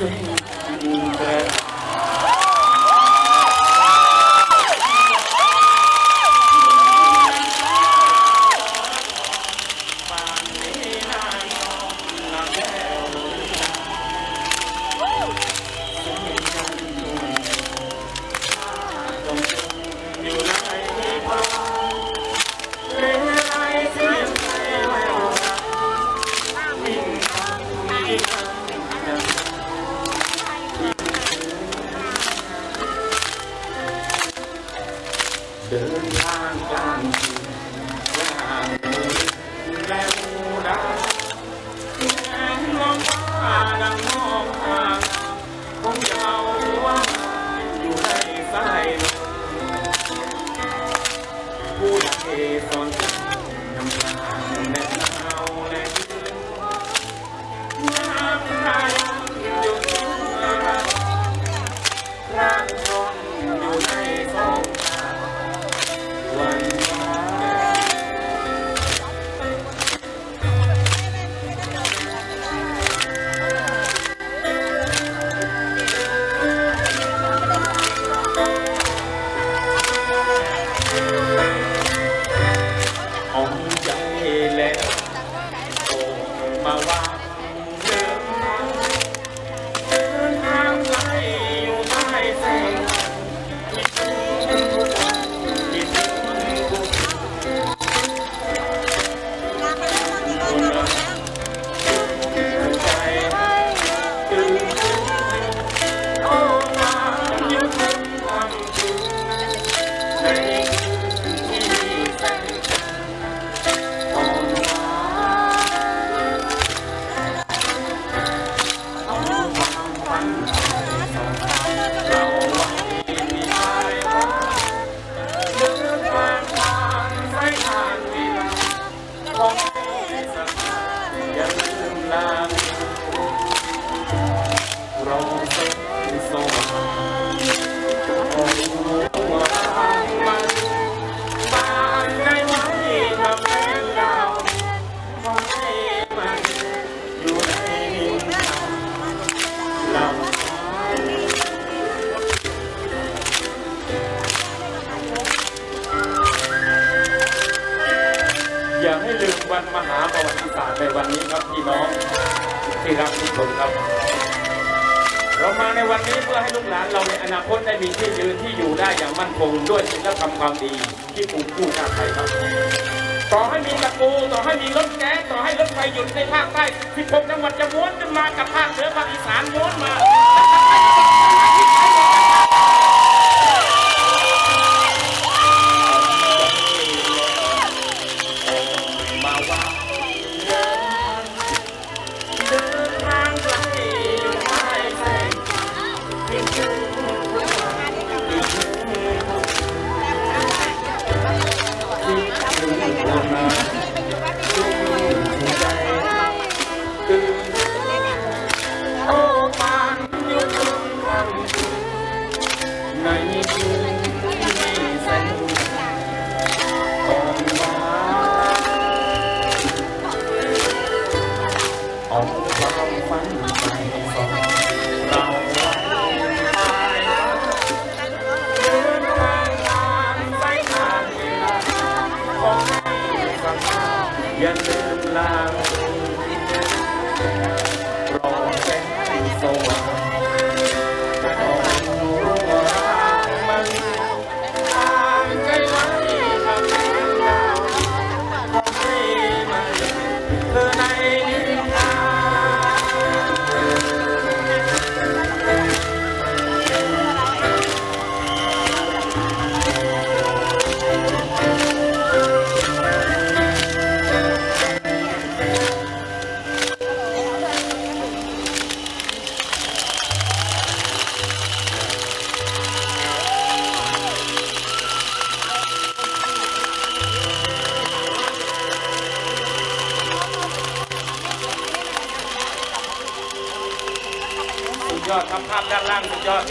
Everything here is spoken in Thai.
Saya. Thank you. 你的一早已整ันนี้ครับพี่น้องที่รักทุกคนครับ เรามาในวันนี้เพื่อให้ลูกหลานเราในอนาคตได้มีที่ยืนที่อยู่ได้อย่างมั่นคงด้วยศีลธรรมความดีที่ปลูกคู่ชาติไทยครับ ต่อให้มีตะปูต่อให้มีรถแก๊สต่อให้รถไฟหยุดในภาคใต้16จังหวัดจะม้วนขึ้นมากับภาคเหนือภาคอีสานม้วนมา love. ยอดครัภาพด้านล่างสุดยอด